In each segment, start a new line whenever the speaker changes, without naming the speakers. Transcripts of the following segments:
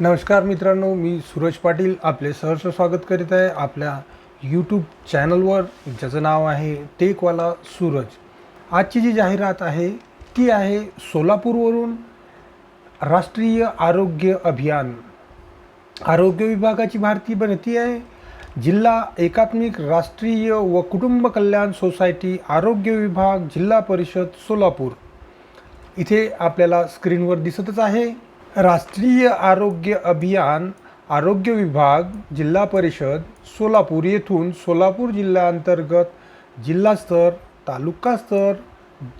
नमस्कार मित्रांनो मी सूरज पाटील आपले सहर्ष स्वागत करीत आहे आपल्या यूट्यूब चॅनलवर ज्याचं नाव आहे टेकवाला सूरज आजची जी जाहिरात आहे ती आहे सोलापूरवरून राष्ट्रीय आरोग्य अभियान. आरोग्य विभागाची भारती भरती आहे. जिल्हा एकात्मिक राष्ट्रीय व कुटुंब कल्याण सोसायटी आरोग्य विभाग जिल्हा परिषद सोलापूर. इथे आपल्याला स्क्रीनवर दिसतच आहे. राष्ट्रीय आरोग्य अभियान आरोग्य विभाग जिल्हा परिषद सोलापूर येथून सोलापूर जिल्ह्याअंतर्गत जिल्हास्तर तालुका स्तर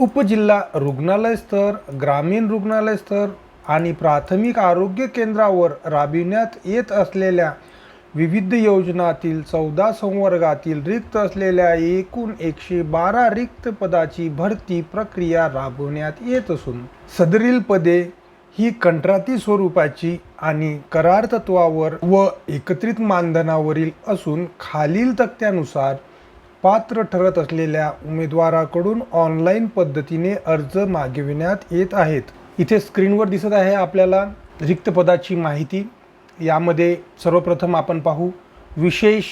उपजिल्हा रुग्णालय स्तर ग्रामीण रुग्णालय स्तर आणि प्राथमिक आरोग्य केंद्रावर राबविण्यात येत असलेल्या विविध योजनातील चौदा संवर्गातील रिक्त असलेल्या एकूण एकशे बारा रिक्त पदाची भरती प्रक्रिया राबवण्यात येत असून सदरील पदे ही कंत्राटी स्वरूपाची आणि करार तत्वावर व एकत्रित मानधनावरील असून खालील तक्त्यानुसार पात्र ठरत असलेल्या उमेदवाराकडून ऑनलाईन पद्धतीने अर्ज मागविण्यात येत आहेत. इथे स्क्रीनवर दिसत आहे आपल्याला रिक्त पदाची माहिती. यामध्ये सर्वप्रथम आपण पाहू विशेष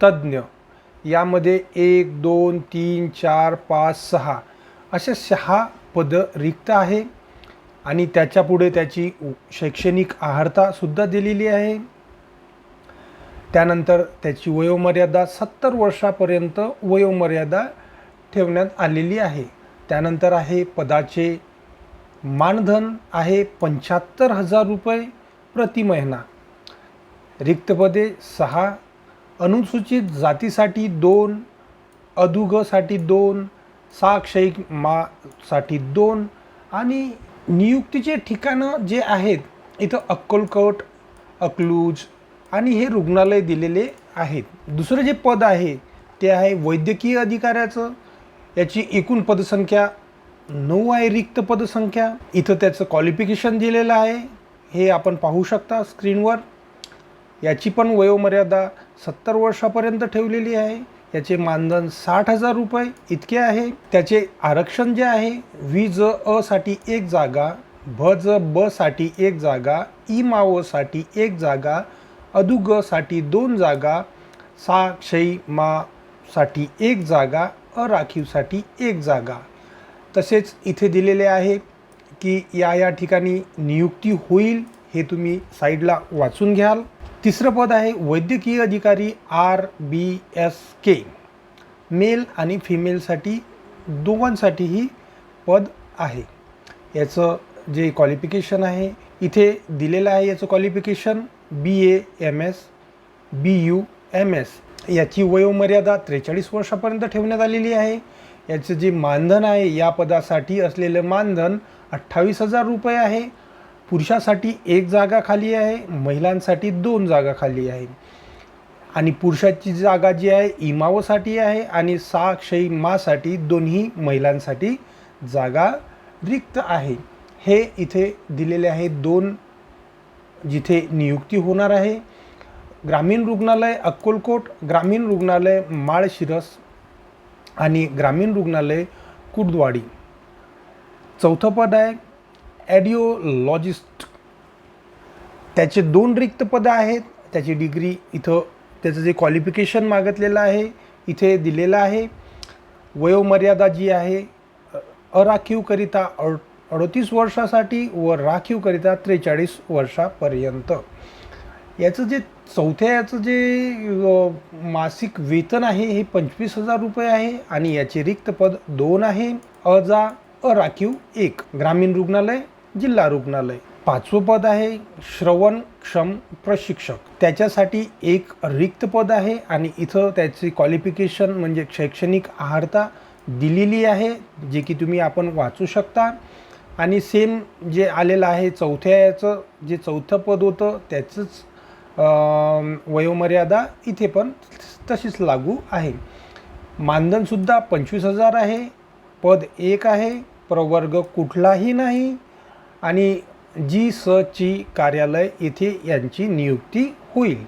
तज्ज्ञ यामध्ये एक दोन तीन चार पाच सहा अशा सहा पदं रिक्त आहे. आणि त्याच्यापुढे त्याची उ- शैक्षणिक आहारतासुद्धा दिलेली आहे. त्यानंतर त्याची वयोमर्यादा सत्तर वर्षापर्यंत वयोमर्यादा ठेवण्यात आलेली आहे. त्यानंतर आहे पदाचे मानधन आहे पंच्याहत्तर हजार रुपये प्रति महिना. रिक्तपदे सहा अनुसूचित जातीसाठी दोन अदुगसाठी दोन साक्षयिक मासाठी दोन आणि नियुक्तीचे ठिकाणं जे आहेत इथं अक्कलकोट अकलूज आणि हे रुग्णालय दिलेले आहेत. दुसरं जे पद आहे ते आहे वैद्यकीय अधिकाऱ्याचं. याची एकूण पदसंख्या नऊ आहे रिक्त पदसंख्या. इथं त्याचं क्वालिफिकेशन दिलेलं आहे. हे आपण पाहू शकता स्क्रीनवर याची पण वयोमर्यादा सत्तर वर्षापर्यंत ठेवलेली आहे. याचे मानधन साठ हजार रुपये इतके आहे. त्याचे आरक्षण जे आहे वी ज अ साठी एक जागा भ ज ब साठी एक जागा ई माओसाठी एक जागा अदु ग साठी दोन जागा सा क्षयी मा साठी एक जागा अराखीवसाठी एक जागा. तसेच इथे दिलेले आहे की या या ठिकाणी नियुक्ती होईल हे तुम्ही साईडला वाचून घ्याल. तिसरं पद आहे वैद्यकीय अधिकारी R B S K. Male आणि फिमेलसाठी दोघांसाठीही पद आहे. याचं जे क्वालिफिकेशन आहे इथे दिलेलं आहे याचं qualification B A M S B U M S याची वयोमर्यादा त्रेचाळीस वर्षापर्यंत ठेवण्यात आलेली आहे. याचं जे मानधन आहे या पदासाठी असलेलं मानधन अठ्ठावीस हजार रुपये आहे. पुरुषासाठी एक जागा खाली आहे महिलांसाठी दोन जागा खाली आहे. आणि पुरुषाची जागा जी आहे इमावसाठी आहे आणि सा क्षयी मासाठी दोन्ही महिलांसाठी जागा रिक्त आहे. हे इथे दिलेले आहे दोन जिथे नियुक्ती होणार आहे. ग्रामीण रुग्णालय अक्कोलकोट ग्रामीण रुग्णालय माळशिरस आणि ग्रामीण रुग्णालय कुर्दवाडी चौथं पद आहे ॲडिओलॉजिस्ट. त्याचे दोन रिक्त पदं आहेत. त्याची डिग्री इथं त्याचं जे क्वालिफिकेशन मागितलेलं आहे इथे दिलेलं आहे. वयोमर्यादा जी आहे अराखीवकरिता अड अडतीस वर्षासाठी व राखीवकरिता त्रेचाळीस वर्षापर्यंत. याचं जे चौथ्या याचं जे मासिक वेतन आहे हे पंचवीस हजार रुपये आहे आणि याचे रिक्त पद दोन आहे. अजा अराखीव एक. ग्रामीण रुग्णालय जिल्हा रुग्णालय. पाचवं पद आहे श्रवणक्षम प्रशिक्षक. त्याच्यासाठी एक रिक्त पद आहे आणि इथं त्याची क्वालिफिकेशन म्हणजे शैक्षणिक आहारता दिलेली आहे जे की तुम्ही आपण वाचू शकता. आणि सेम जे आलेलं आहे चौथ्या याचं जे चौथं पद होतं त्याचंच वयोमर्यादा इथे पण तशीच लागू आहे. मानधनसुद्धा पंचवीस हजार आहे. पद एक आहे. प्रवर्ग कुठलाही नाही. आणि जी स ची कार्यालय येथे यांची नियुक्ती होईल.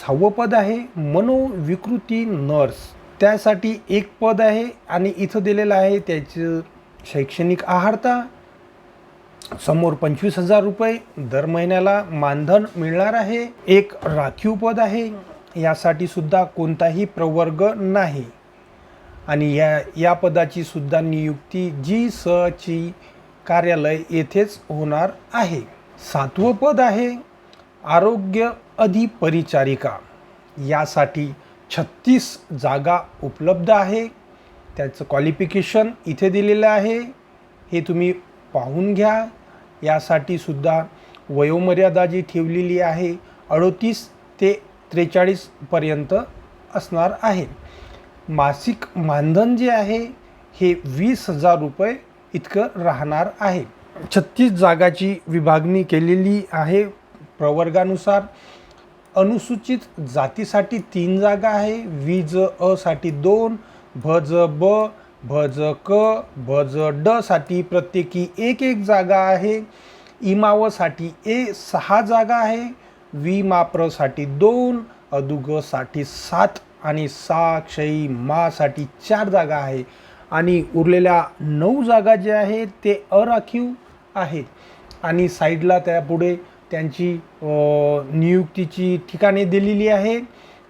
सहावं पद आहे मनोविकृती नर्स. त्यासाठी एक पद आहे आणि इथं दिलेलं आहे त्याचं शैक्षणिक आहारता. समोर पंचवीस हजार रुपये. दर महिन्याला मानधन मिळणार आहे. एक राखीव पद आहे. यासाठी सुद्धा कोणताही प्रवर्ग नाही. आणि या या पदाची सुद्धा नियुक्ती जी स ची कार्यालय येथेच होणार आहे. सातवं पद आहे. आरोग्य अधिपरिचारिका. यासाठी छत्तीस जागा उपलब्ध आहे. त्याचं क्वालिफिकेशन इथे दिलेलं आहे. हे तुम्ही पाहून घ्या. यासाठी सुद्धा वयोमर्यादा जी ठेवलेली आहे अडोतीस ते त्रेचाळीसपर्यंत असणार आहे. मासिक मानधन जे आहे हे वीस हजार रुपये इतकं राहणार आहे. छत्तीस जागाची विभागणी केलेली आहे. प्रवर्गानुसार अनुसूचित जातीसाठी तीन जागा आहे. विज असाठी दोन भज ब भज क भज ड साठी प्रत्येकी एक एक जागा आहे. इमावसाठी ए सहा जागा आहे. विमाप्रसाठी दोन अदुगसाठी सात आणि सा क्षयी मासाठी चार जागा आहे. आणि उरलेल्या नऊ जागा ज्या आहेत ते अराखीव आहेत. आणि साईडला त्यापुढे त्यांची नियुक्तीची ठिकाणे दिलेली आहे.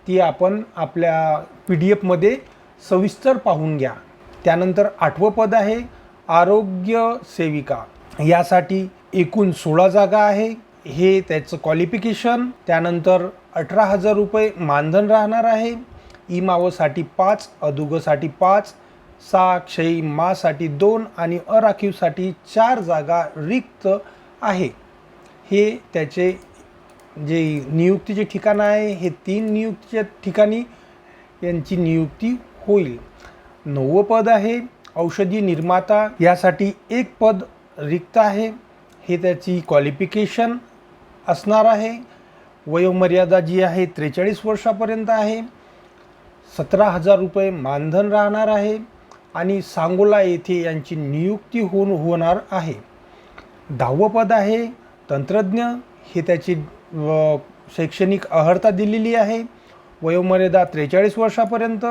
ती आपण आपल्या पी डी एफमध्ये सविस्तर पाहून घ्या. त्यानंतर आठवं पद आहे आरोग्य सेविका. यासाठी एकूण सोळा जागा आहे. हे त्याचं क्वालिफिकेशन त्यानंतर अठरा हजार रुपये मानधन राहणार आहे. इमावसाठी पाच अदुगसाठी पाच सा क्षयी मासाठी दोन आणि अराखीवसाठी चार जागा रिक्त आहे. हे त्याचे जे नियुक्तीचे ठिकाण आहे हे तीन नियुक्तीच्या ठिकाणी यांची नियुक्ती होईल. नववं पद आहे औषधी निर्माता यासाठी एक पद रिक्त आहे. हे त्याची क्वालिफिकेशन असणार आहे. वयोमर्यादा जी आहे त्रेचाळीस वर्षापर्यंत आहे. सतरा हजार रुपये मानधन राहणार आहे. आणि सांगोला येथे यांची नियुक्ती होऊन होणार आहे. दहावं पद आहे तंत्रज्ञ. हे त्याची व शैक्षणिक अर्हता दिलेली आहे. वयोमर्यादा त्रेचाळीस वर्षापर्यंत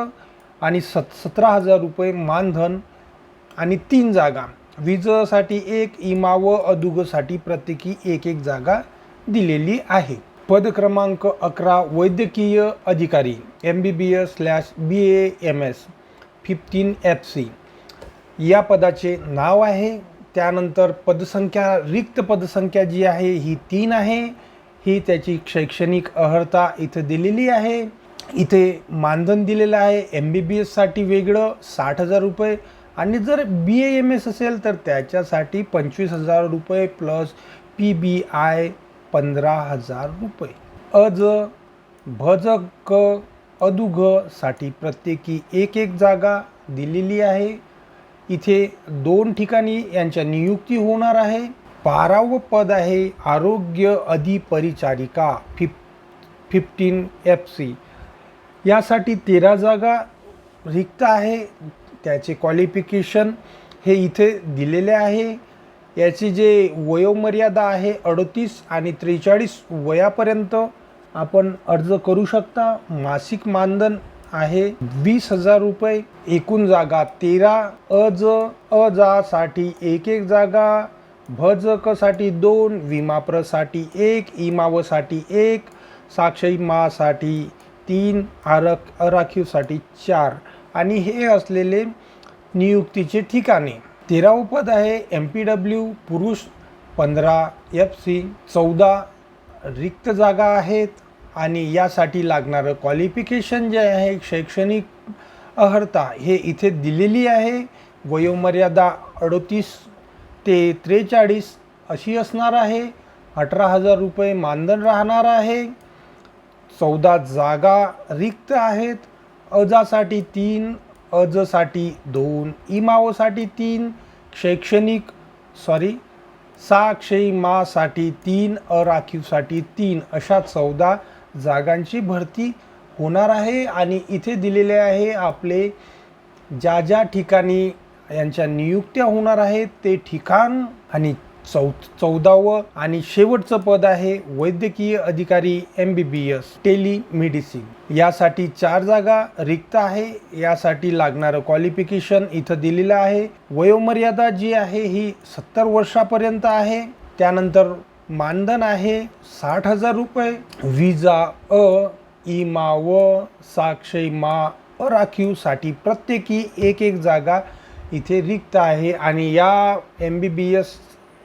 आणि सत सतरा हजार रुपये मानधन आणि तीन जागा. वीजसाठी एक इमा व अदुगसाठी प्रत्येकी एक एक जागा दिलेली आहे. पद क्रमांक अकरा वैद्यकीय अधिकारी M B B S slash B A M S fifteen F C या पदाचे नाव आहे त्यानंतर पदसंख्या रिक्त पदसंख्या जी आहे ही तीन आहे. ही त्याची शैक्षणिक अर्हता इथं दिलेली आहे. इथे मानधन दिलेलं आहे एम बी बी एससाठी वेगळं साठ हजार रुपये. आणि जर बी ए एम एस असेल तर त्याच्यासाठी पंचवीस हजार रुपये प्लस पी बी आय पंधरा हजार रुपये. अज भज क अदुघसाठी प्रत्येकी एक एक जागा दिलेली आहे. इथे दोन ठिकाणी यांच्या नियुक्ती होणार आहे. बारावं पद आहे आरोग्य अधिपरिचारिका फिफ फिफ्टीन एफ सी. यासाठी तेरा जागा रिक्त आहे. त्याचे क्वालिफिकेशन हे इथे दिलेले आहे. याची जे वयोमर्यादा आहे अडतीस आणि त्रेचाळीस वयापर्यंत आपण अर्ज करू शकता. मासिक मानधन आहे वीस हजार रुपये. एकूण जागा तेरा अज अजासाठी एक एक जागा भजकसाठी दोन विमाप्रसाठी एक इमावसाठी एक साक्षी मासाठी तीन आरक अराखीवसाठी चार आणि हे असलेले नियुक्तीचे ठिकाणे. तेरावं पद आहे एम पी डब्ल्यू पुरुष पंधरा एफ सी चौदा रिक्त जागा आहेत आणि यासाठी लागणारं क्वालिफिकेशन जे आहे शैक्षणिक अर्हता हे इथे दिलेली आहे. वयोमर्यादा अडतीस ते त्रेचाळीस अशी असणार आहे. अठरा हजार रुपये मानधन राहणार आहे. चौदा जागा रिक्त आहेत. अजासाठी तीन अजसाठी दोन इमावसाठी तीन शैक्षणिक सॉरी साक्षी मासाठी तीन अराखीवसाठी तीन अशा चौदा जागांची भरती होणार आहे आणि इथे दिलेले आहे आपले ज्या ज्या ठिकाणी यांच्या नियुक्त्या होणार आहेत ते ठिकाण आणि चौ चौदावं आणि शेवटचं पद आहे वैद्यकीय अधिकारी M B B S telemedicine. यासाठी चार जागा रिक्त आहे. यासाठी लागणारं क्वालिफिकेशन इथं दिलेलं आहे. वयोमर्यादा जी आहे ही सत्तर वर्षापर्यंत आहे. त्यानंतर मानधन आहे साठ हजार रुपये. विजा अ इमा व साक्षय मा राखीवसाठी प्रत्येकी एक एक जागा इथे रिक्त आहे. आणि या एम बी बी एस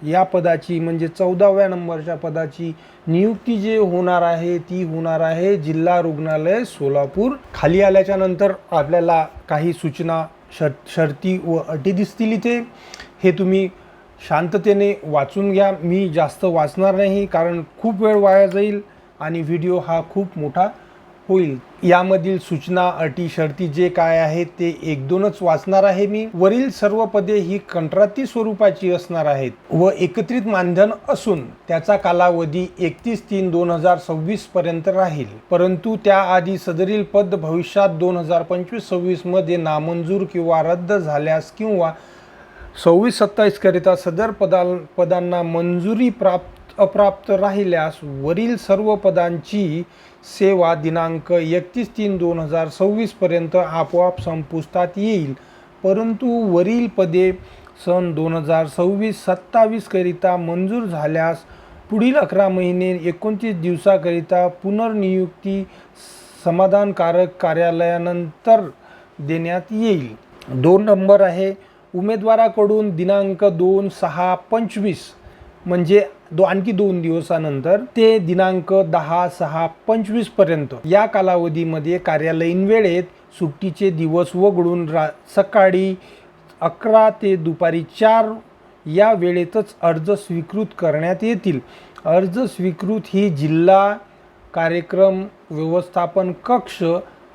या पदाची म्हणजे चौदाव्या नंबरच्या पदाची नियुक्ती जे होणार आहे ती होणार आहे जिल्हा रुग्णालय सोलापूर. खाली आल्याच्यानंतर आपल्याला काही सूचना शर शर्ती व अटी दिसतील इथे. हे तुम्ही शांततेने वाचून घ्या. मी जास्त वाचणार नाही कारण खूप वेळ वाया जाईल आणि व्हिडिओ हा खूप मोठा होईल. यामधील सूचना अटी शर्ती जे काय आहेत ते एक दोनच वाचणार आहे मी. वरील सर्व पदे ही कंत्राटी स्वरूपाची असणार आहेत व एकत्रित मानधन असून त्याचा कालावधी एकतीस तीन दोन हजार सव्वीस पर्यंत राहील. परंतु त्याआधी सदरील पद भविष्यात दोन हजार पंचवीस सव्वीसमध्ये नामंजूर किंवा रद्द झाल्यास किंवा सव्वीस सत्तावीस करिता सदर पदा पदांना मंजुरी प्राप्त अप्राप्त राहिल्यास वरील सर्व पदांची सेवा दिनांक एकतीस तीन दोन हजार सव्वीसपर्यंत आपोआप संपुष्टात येईल. परंतु वरील पदे सन दोन हजार सव्वीस सत्तावीसकरिता मंजूर झाल्यास पुढील अकरा महिने एकोणतीस दिवसाकरिता पुनर्नियुक्ती समाधानकारक कार्यालयानंतर देण्यात येईल. दोन नंबर आहे उमेदवाराकडून दिनांक दोन सहा पंचवीस म्हणजे दो आणखी दोन दिवसानंतर ते दिनांक दहा सहा पंचवीसपर्यंत या कालावधीमध्ये कार्यालयीन वेळेत सुट्टीचे दिवस वगळून रा सकाळी अकरा ते दुपारी चार या वेळेतच अर्ज स्वीकृत करण्यात येतील. अर्ज स्वीकृत ही जिल्हा कार्यक्रम व्यवस्थापन कक्ष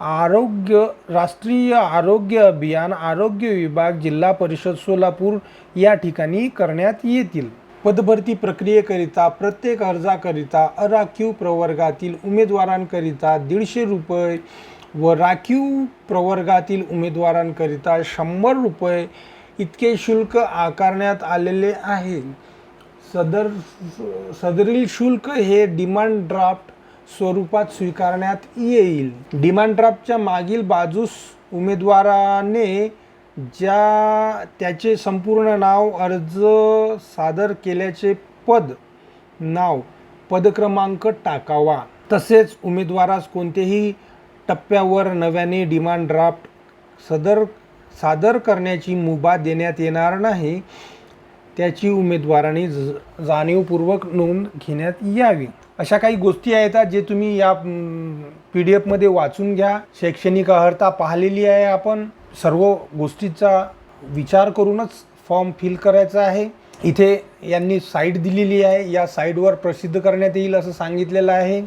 आरोग्य राष्ट्रीय आरोग्य अभियान आरोग्य विभाग जिल्हा परिषद सोलापूर या ठिकाणी करण्यात येतील. पदभरती प्रक्रियेकरिता प्रत्येक अर्जाकरिता अराखीव प्रवर्गातील उमेदवारांकरिता दीडशे रुपये व राखीव प्रवर्गातील उमेदवारांकरिता शंभर रुपये इतके शुल्क आकारण्यात आलेले आहे. सदर सदरील शुल्क हे डिमांड ड्राफ्ट स्वरूपात स्वीकारण्यात येईल. डिमांड ड्राफ्टच्या मागील बाजूस उमेदवाराने ज्या त्याचे संपूर्ण नाव अर्ज सादर केल्याचे पद नाव पदक्रमांक टाकावा. तसेच उमेदवारास कोणतेही टप्प्यावर नव्याने डिमांड ड्राफ्ट सदर सादर करण्याची मुभा देण्यात येणार नाही त्याची उमेदवाराने ज जाणीवपूर्वक नोंद घेण्यात यावी. अशा काही गोष्टी आहेत जे तुम्ही या पी डी एफमध्ये वाचून घ्या. शैक्षणिक अर्हता पाहिलेली आहे आपण. सर्व गोष्टीचा विचार करूनच फॉर्म फिल करायचा आहे. इथे यांनी साईट दिलेली आहे. या साईटवर प्रसिद्ध करण्यात येईल असं सांगितलेलं आहे.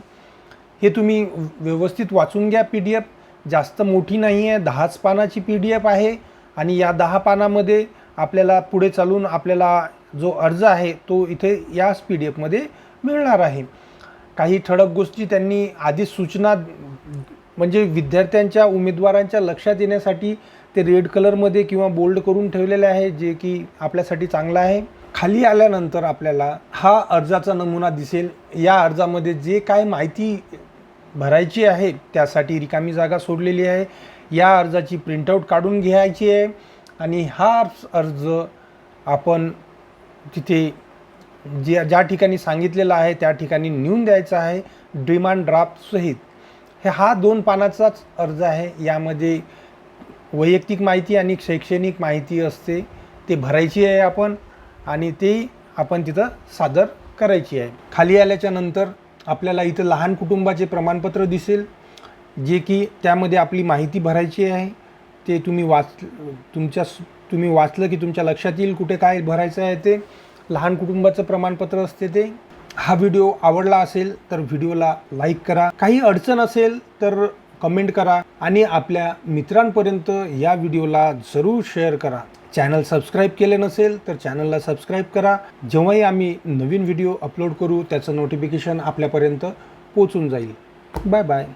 हे तुम्ही व्यवस्थित वाचून घ्या पी डी एफ. जास्त मोठी नाही आहे दहाच पानाची पी डी एफ आहे. आणि या दहा पानामध्ये आपल्याला पुढे चालून आपल्याला जो अर्ज आहे तो इथे याच पी डी एफमध्ये मिळणार आहे. काही ठळक गोष्टी त्यांनी आधीच सूचना म्हणजे विद्यार्थ्यांच्या उमेदवारांच्या लक्षात येण्यासाठी ते रेड कलरमध्ये किंवा बोल्ड करून ठेवलेले आहे जे की आपल्यासाठी चांगलं आहे. खाली आल्यानंतर आपल्याला हा अर्जाचा नमुना दिसेल. या अर्जामध्ये जे काय माहिती भरायची आहे त्यासाठी रिकामी जागा सोडलेली आहे. या अर्जाची प्रिंटआउट काढून घ्यायची आहे आणि हा अर्ज आपण तिथे जे ज्या ठिकाणी सांगितलेलं आहे त्या ठिकाणी नेऊन द्यायचा आहे. डिमांड ड्राफ्टसहित हे हा दोन पानाचाच अर्ज आहे. यामध्ये वैयक्तिक माहिती आणि शैक्षणिक माहिती असते ते भरायची आहे आपण आणि ते आपण तिथं सादर करायची आहे. खाली आल्याच्यानंतर आपल्याला इथं लहान कुटुंबाचे प्रमाणपत्र दिसेल जे की त्यामध्ये आपली माहिती भरायची आहे. ते तुम्ही वाच तुमच्या तुम्ही वाचलं की तुमच्या लक्षात येईल कुठे काय भरायचं आहे ते. लहान कुटुंबाचं प्रमाणपत्र असते ते. हा व्हिडिओ आवडला असेल तर व्हिडिओला लाईक करा. काही अडचण असेल तर कमेंट करा आणि आपल्या मित्रांपर्यंत या व्हिडिओला जरूर शेअर करा. चॅनल सबस्क्राईब केले नसेल तर चॅनलला सबस्क्राईब करा. जेव्हाही आम्ही नवीन व्हिडिओ अपलोड करू त्याचं नोटिफिकेशन आपल्यापर्यंत पोचून जाईल. Bye bye.